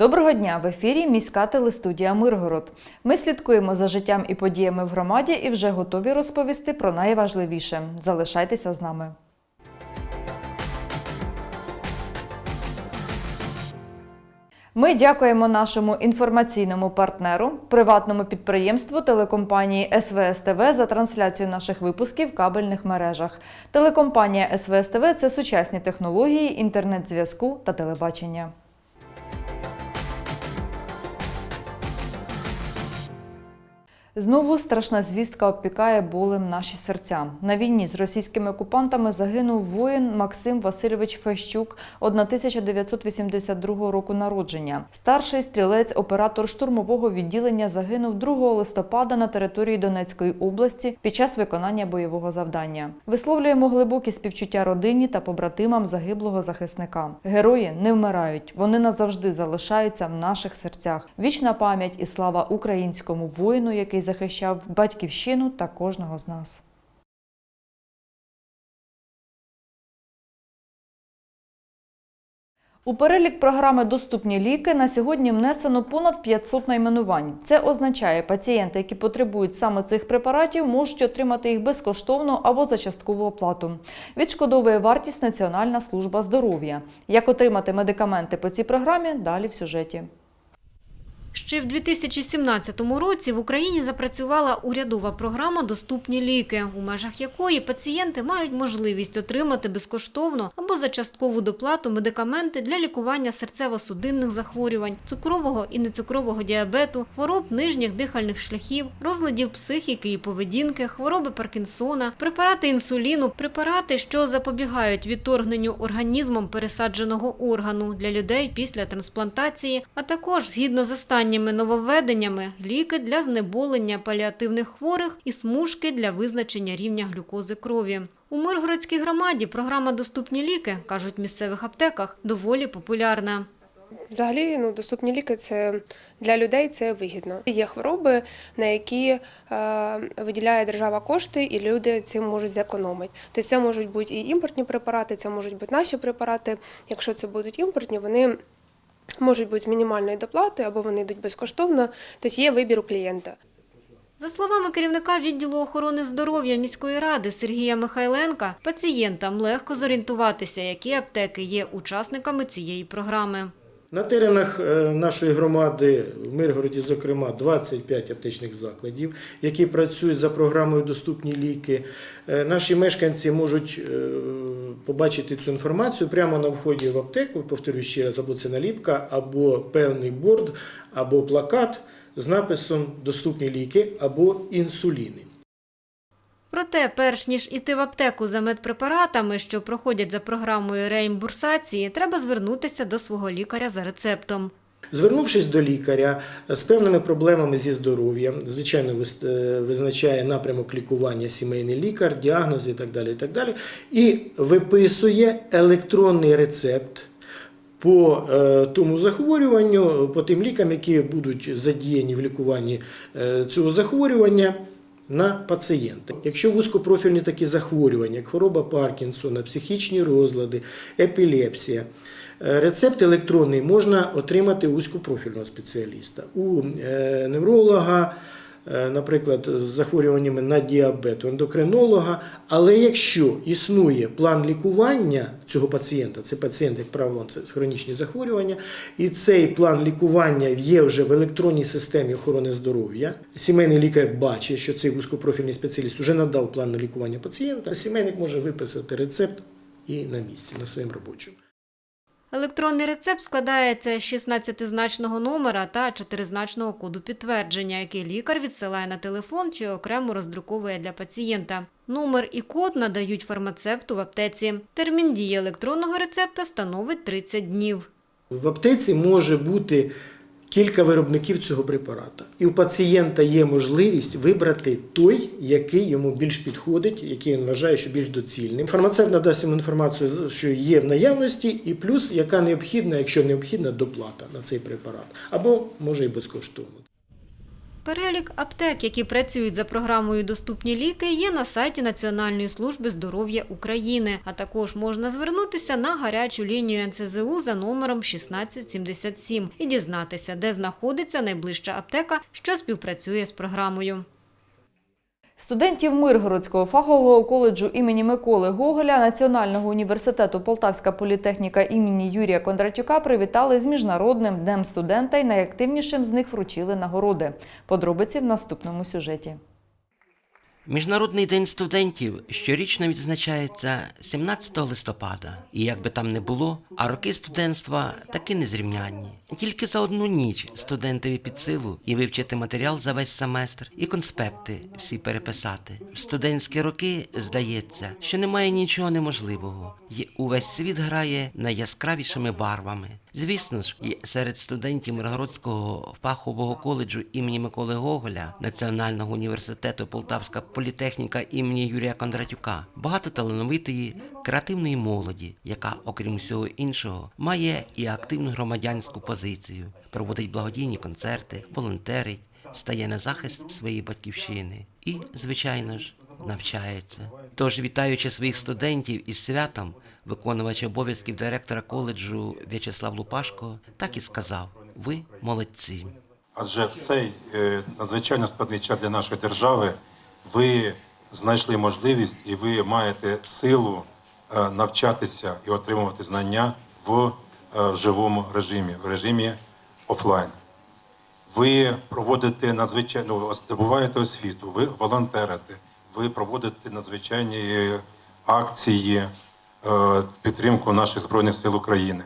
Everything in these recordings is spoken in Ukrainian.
Доброго дня! В ефірі міська телестудія Миргород. Ми слідкуємо за життям і подіями в громаді і вже готові розповісти про найважливіше. Залишайтеся з нами. Ми дякуємо нашому інформаційному партнеру, приватному підприємству телекомпанії СВС ТВ за трансляцію наших випусків в кабельних мережах. Телекомпанія СВС ТВ – це сучасні технології, інтернет-зв'язку та телебачення. Знову страшна звістка обпікає болем наші серця. На війні з російськими окупантами загинув воїн Максим Васильович Фещук, 1982 року народження. Старший стрілець, оператор штурмового відділення загинув 2 листопада на території Донецької області під час виконання бойового завдання. Висловлюємо глибокі співчуття родині та побратимам загиблого захисника. Герої не вмирають, вони назавжди залишаються в наших серцях. Вічна пам'ять і слава українському воїну, який захищав батьківщину та кожного з нас. У перелік програми Доступні ліки на сьогодні внесено понад 500 найменувань. Це означає, пацієнти, які потребують саме цих препаратів, можуть отримати їх безкоштовно або за часткову оплату. Відшкодовує вартість Національна служба здоров'я. Як отримати медикаменти по цій програмі? Далі в сюжеті. Ще в 2017 році в Україні запрацювала урядова програма Доступні ліки, у межах якої пацієнти мають можливість отримати безкоштовно або за часткову доплату медикаменти для лікування серцево-судинних захворювань, цукрового і нецукрового діабету, хвороб нижніх дихальних шляхів, розладів психіки і поведінки, хвороби Паркінсона, препарати інсуліну, препарати, що запобігають відторгненню організмом пересадженого органу для людей після трансплантації, а також згідно з останніми нововведеннями ліки для знеболення паліативних хворих і смужки для визначення рівня глюкози крові. У Миргородській громаді програма Доступні ліки, кажуть в місцевих аптеках, доволі популярна. Взагалі, ну доступні ліки це для людей це вигідно. Є хвороби, на які е, виділяє держава кошти, і люди цим можуть зекономити. Тобто це можуть бути і імпортні препарати, це можуть бути наші препарати. Якщо це будуть імпортні, вони можуть бути з мінімальної доплати або вони йдуть безкоштовно. Тобто є вибір у клієнта. За словами керівника відділу охорони здоров'я міської ради Сергія Михайленка, пацієнтам легко зорієнтуватися, які аптеки є учасниками цієї програми. На теренах е, нашої громади в Миргороді, зокрема, 25 аптечних закладів, які працюють за програмою Доступні ліки. Е, Наші мешканці можуть е, побачити цю інформацію прямо на вході в аптеку. Повторюю ще раз, або це наліпка, або певний борд, або плакат з написом Доступні ліки або інсуліни. Проте, перш ніж іти в аптеку за медпрепаратами, що проходять за програмою реімбурсації, треба звернутися до свого лікаря за рецептом. Звернувшись до лікаря з певними проблемами зі здоров'ям, звичайно, е, визначає напрямок лікування сімейний лікар, діагнози і так далі, і так далі, і виписує електронний рецепт по е, тому захворюванню, по тим лікам, які будуть задіяні в лікуванні е, цього захворювання. На пацієнта. Якщо вузькопрофільні такі захворювання, як хвороба Паркінсона, психічні розлади, епілепсія, е, рецепт електронний можна отримати у вузькопрофільного спеціаліста, у е, невролога, наприклад, з захворюваннями на діабет, у ендокринолога. Але якщо існує план лікування цього пацієнта, це пацієнт, як правило, це хронічні захворювання, і цей план лікування є вже в електронній системі охорони здоров'я. Сімейний лікар бачить, що цей вузькопрофільний спеціаліст вже надав план на лікування пацієнта. Сімейник може виписати рецепт і на місці, на своєму робочому. Електронний рецепт складається з 16-значного номера та 4-значного коду підтвердження, який лікар відсилає на телефон чи окремо роздруковує для пацієнта. Номер і код надають фармацевту в аптеці. Термін дії електронного рецепта становить 30 днів. В аптеці може бути кілька виробників цього препарата. І у пацієнта є можливість вибрати той, який йому більш підходить, який він вважає, що більш доцільним. Фармацевт надасть йому інформацію, що є в наявності, і плюс яка необхідна, якщо необхідна, доплата на цей препарат. Або може і безкоштовно. Перелік аптек, які працюють за програмою Доступні ліки, є на сайті Національної служби здоров'я України. А також можна звернутися на гарячу лінію НСЗУ за номером 1677 і дізнатися, де знаходиться найближча аптека, що співпрацює з програмою. Студентів Миргородського фахового коледжу імені Миколи Гоголя Національного університету Полтавська політехніка імені Юрія Кондратюка привітали з Міжнародним днем студента і найактивнішим з них вручили нагороди. Подробиці в наступному сюжеті. Міжнародний день студентів щорічно відзначається 17 листопада. І як би там не було, а роки студентства таки незрівнянні. Тільки за одну ніч студентові під силу і вивчити матеріал за весь семестр, і конспекти всі переписати. В студентські роки здається, що немає нічого неможливого, і увесь світ грає найяскравішими барвами. Звісно ж, і серед студентів Миргородського фахового коледжу імені Миколи Гоголя, Національного університету Полтавська політехніка імені Юрія Кондратюка, багато талановитої, креативної молоді, яка, окрім всього іншого, має і активну громадянську позицію, проводить благодійні концерти, волонтерить, стає на захист своєї батьківщини і, звичайно ж, навчається. Тож, вітаючи своїх студентів із святом, виконувач обов'язків директора коледжу В'ячеслав Лупашко так і сказав: ви молодці. Адже в цей е, надзвичайно складний час для нашої держави ви знайшли можливість і ви маєте силу е, навчатися і отримувати знання в е, живому режимі, в режимі офлайн. Ви проводите надзвичайно ну, здобуваєте освіту, ви волонтерите, ви проводите надзвичайні акції підтримку наших збройних сил України.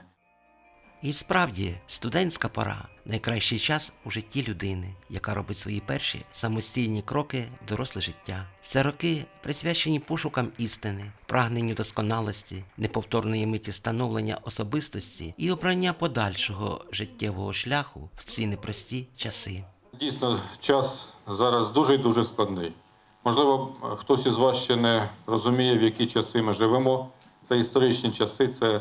І справді, студентська пора найкращий час у житті людини, яка робить свої перші самостійні кроки в доросле життя. Це роки присвячені пошукам істини, прагненню досконалості, неповторної миті становлення особистості і обрання подальшого життєвого шляху в ці непрості часи. Дійсно, час зараз дуже і дуже складний. Можливо, хтось із вас ще не розуміє, в які часи ми живемо. Це історичні часи, це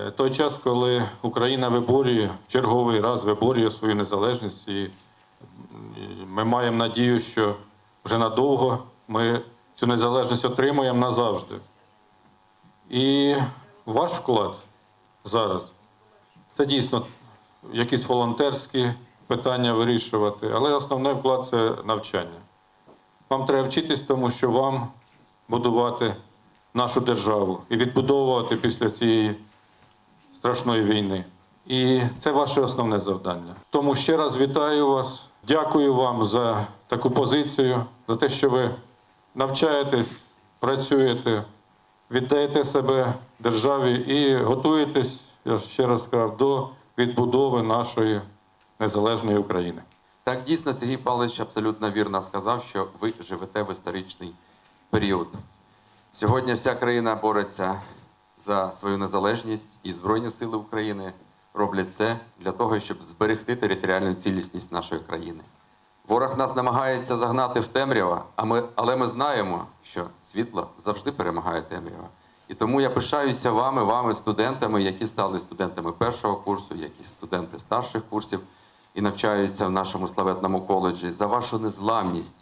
е, той час, коли Україна виборює в черговий раз виборює свою незалежність, і ми маємо надію, що вже надовго ми цю незалежність отримуємо назавжди. І ваш вклад зараз це дійсно якісь волонтерські питання вирішувати, але основний вклад це навчання. Вам треба вчитись тому, що вам будувати нашу державу і відбудовувати після цієї страшної війни. І це ваше основне завдання. Тому ще раз вітаю вас, дякую вам за таку позицію, за те, що ви навчаєтесь, працюєте, віддаєте себе державі і готуєтесь, я ще раз сказав, до відбудови нашої незалежної України. Так, дійсно, Сергій Павлович абсолютно вірно сказав, що ви живете в історичний період. Сьогодні вся країна бореться за свою незалежність, і Збройні Сили України роблять це для того, щоб зберегти територіальну цілісність нашої країни. Ворог нас намагається загнати в темрява, а ми, але ми знаємо, що світло завжди перемагає темрява. І тому я пишаюся вами, вами, студентами, які стали студентами першого курсу, які студенти старших курсів і навчаються в нашому славетному коледжі, за вашу незламність.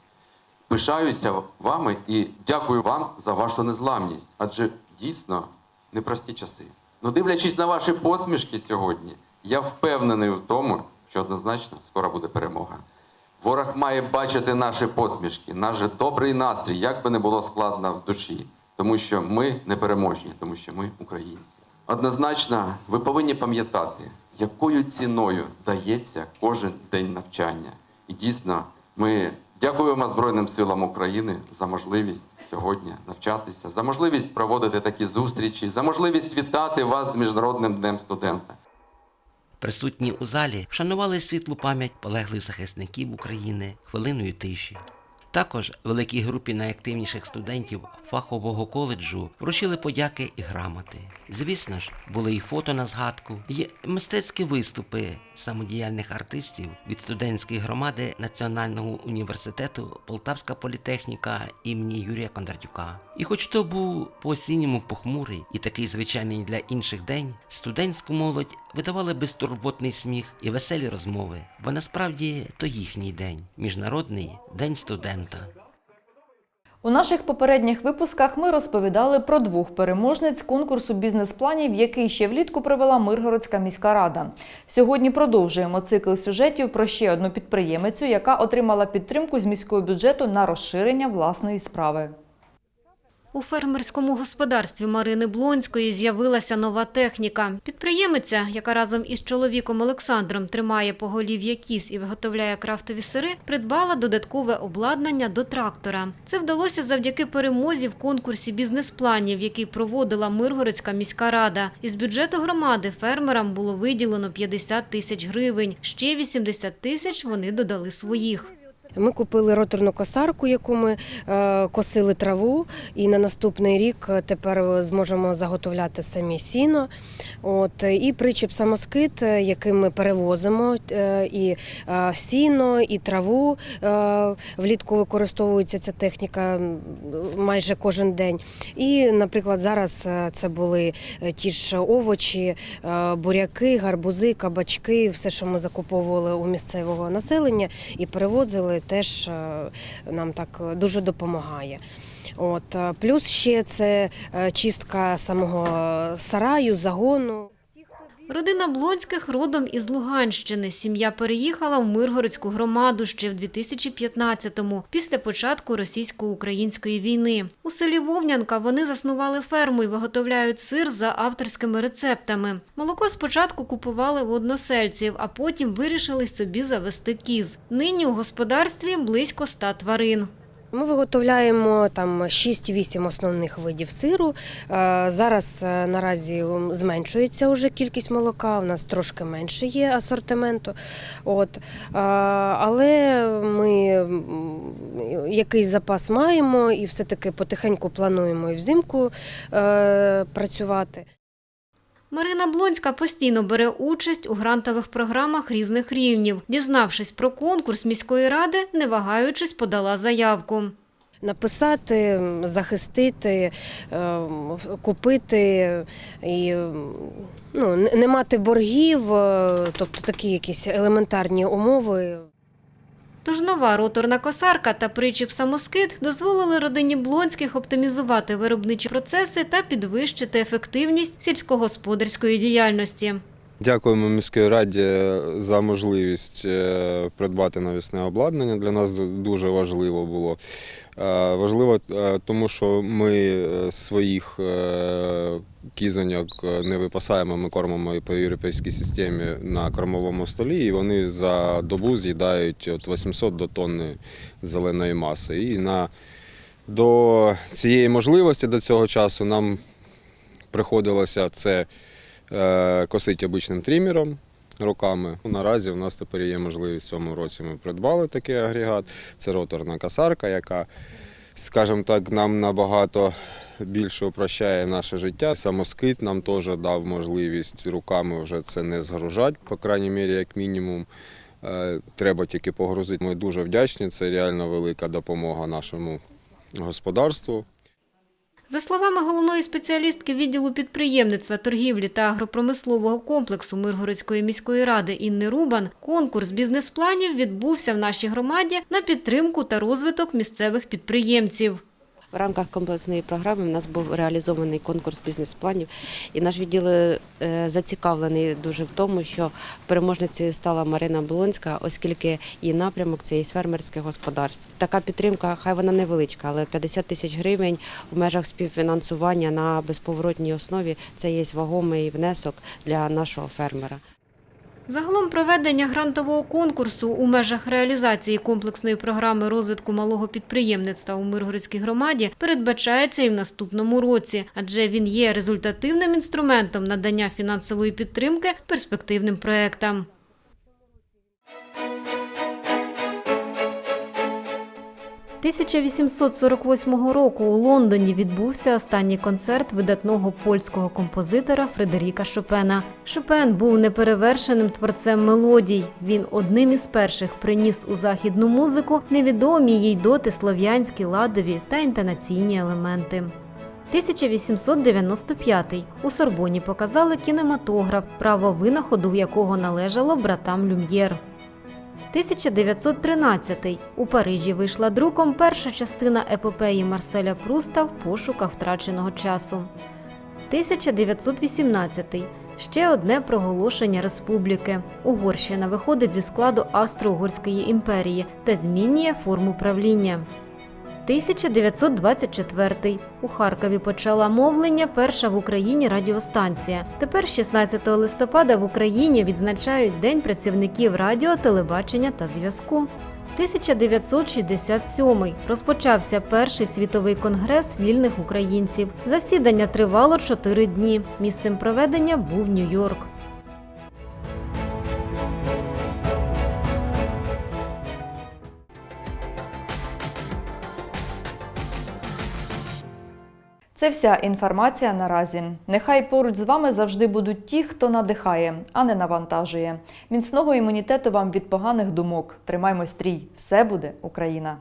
Пишаюся вами і дякую вам за вашу незламність, адже дійсно непрості часи. Ну, дивлячись на ваші посмішки сьогодні, я впевнений в тому, що однозначно скоро буде перемога. Ворог має бачити наші посмішки, наш добрий настрій, як би не було складно в душі, тому що ми непереможні, тому що ми українці. Однозначно, ви повинні пам'ятати, якою ціною дається кожен день навчання. І дійсно, ми дякуємо Збройним силам України за можливість сьогодні навчатися, за можливість проводити такі зустрічі, за можливість вітати вас з Міжнародним днем студента. Присутні у залі вшанували світлу пам'ять полеглих захисників України хвилиною тиші. Також великій групі найактивніших студентів фахового коледжу вручили подяки і грамоти. Звісно ж, були і фото на згадку, і мистецькі виступи самодіяльних артистів від студентської громади Національного університету Полтавська політехніка імені Юрія Кондратюка. І хоч то був по осінньому похмурий і такий звичайний для інших день, студентську молодь видавали безтурботний сміх і веселі розмови, бо насправді то їхній день міжнародний день студента. У наших попередніх випусках ми розповідали про двох переможниць конкурсу бізнес-планів, який ще влітку провела Миргородська міська рада. Сьогодні продовжуємо цикл сюжетів про ще одну підприємицю, яка отримала підтримку з міського бюджету на розширення власної справи. У фермерському господарстві Марини Блонської з'явилася нова техніка. Підприємиця, яка разом із чоловіком Олександром тримає поголів'я кіз і виготовляє крафтові сири, придбала додаткове обладнання до трактора. Це вдалося завдяки перемозі в конкурсі бізнес-планів, який проводила Миргородська міська рада. Із бюджету громади фермерам було виділено 50 тисяч гривень. Ще 80 тисяч вони додали своїх. Ми купили роторну косарку, яку ми е, косили траву, і на наступний рік е, тепер зможемо заготовляти самі сіно. От, е, і причіп самоскид, е, яким ми перевозимо е, і е, сіно, і траву. Е, влітку використовується ця техніка майже кожен день. І, наприклад, зараз е, це були е, ті ж овочі, е, буряки, гарбузи, кабачки, все, що ми закуповували у місцевого населення і перевозили, теж е, нам так е, дуже допомагає. От е, плюс ще це чистка самого сараю, загону. Родина Блонських родом із Луганщини. Сім'я переїхала в Миргородську громаду ще в 2015-му, після початку російсько-української війни. У селі Вовнянка вони заснували ферму і виготовляють сир за авторськими рецептами. Молоко спочатку купували у односельців, а потім вирішили собі завести кіз. Нині у господарстві близько ста тварин. Ми виготовляємо там 6-8 основних видів сиру. Е, Зараз е, наразі зменшується вже кількість молока. У нас трошки менше є асортименту. От. Е, Але ми якийсь запас маємо і все-таки потихеньку плануємо і взимку працювати. Марина Блонська постійно бере участь у грантових програмах різних рівнів. Дізнавшись про конкурс міської ради, не вагаючись, подала заявку. Написати, захистити, е, купити і ну, не- мати боргів, е, тобто такі якісь елементарні умови. Тож нова роторна косарка та причіп самоскид дозволили родині Блонських оптимізувати виробничі процеси та підвищити ефективність сільськогосподарської діяльності. Дякуємо міській раді за можливість е, придбати навісне обладнання. Для нас дуже важливо було. Е, Важливо, е, тому що ми е, своїх кізоньок не випасаємо, ми кормимо по європейській системі на кормовому столі, і вони за добу з'їдають від 800 до тонни зеленої маси. І на, до цієї можливості до цього часу нам приходилося це косити обичним трімером руками. Наразі у нас тепер є можливість в цьому році. Ми придбали такий агрегат. Це роторна касарка, яка, скажімо так, нам набагато більше упрощає наше життя. Самоскид нам теж дав можливість руками вже це не згружати, по крайній мірі, як мінімум. Е, Треба тільки погрузити. Ми дуже вдячні. Це реально велика допомога нашому господарству. За словами головної спеціалістки відділу підприємництва, торгівлі та агропромислового комплексу Миргородської міської ради Інни Рубан, конкурс бізнес-планів відбувся в нашій громаді на підтримку та розвиток місцевих підприємців. В рамках комплексної програми в нас був реалізований конкурс бізнес-планів, і наш відділ е, зацікавлений дуже в тому, що переможницею стала Марина Болонська, оскільки її напрямок це є фермерське господарство. Така підтримка, хай вона невеличка, але 50 тисяч гривень в межах співфінансування на безповоротній основі це є вагомий внесок для нашого фермера. Загалом проведення грантового конкурсу у межах реалізації комплексної програми розвитку малого підприємництва у Миргородській громаді передбачається і в наступному році, адже він є результативним інструментом надання фінансової підтримки перспективним проектам. 1848 року у Лондоні відбувся останній концерт видатного польського композитора Фредеріка Шопена. Шопен був неперевершеним творцем мелодій. Він одним із перших приніс у західну музику невідомі їй доти слов'янські ладові та інтонаційні елементи. 1895 у Сорбоні показали кінематограф, право винаходу якого належало братам Люм'єр. 1913 у Парижі вийшла друком перша частина епопеї Марселя Пруста в пошуках втраченого часу. 1918 ще одне проголошення республіки. Угорщина виходить зі складу Австро-Угорської імперії та змінює форму правління. 1924 у Харкові почала мовлення перша в Україні радіостанція. Тепер 16 листопада в Україні відзначають День працівників радіо, телебачення та зв'язку. 1967 розпочався перший світовий конгрес вільних українців. Засідання тривало 4 дні. Місцем проведення був Нью-Йорк. Це вся інформація наразі. Нехай поруч з вами завжди будуть ті, хто надихає, а не навантажує. Міцного імунітету вам від поганих думок. Тримаймо стрій. Все буде Україна!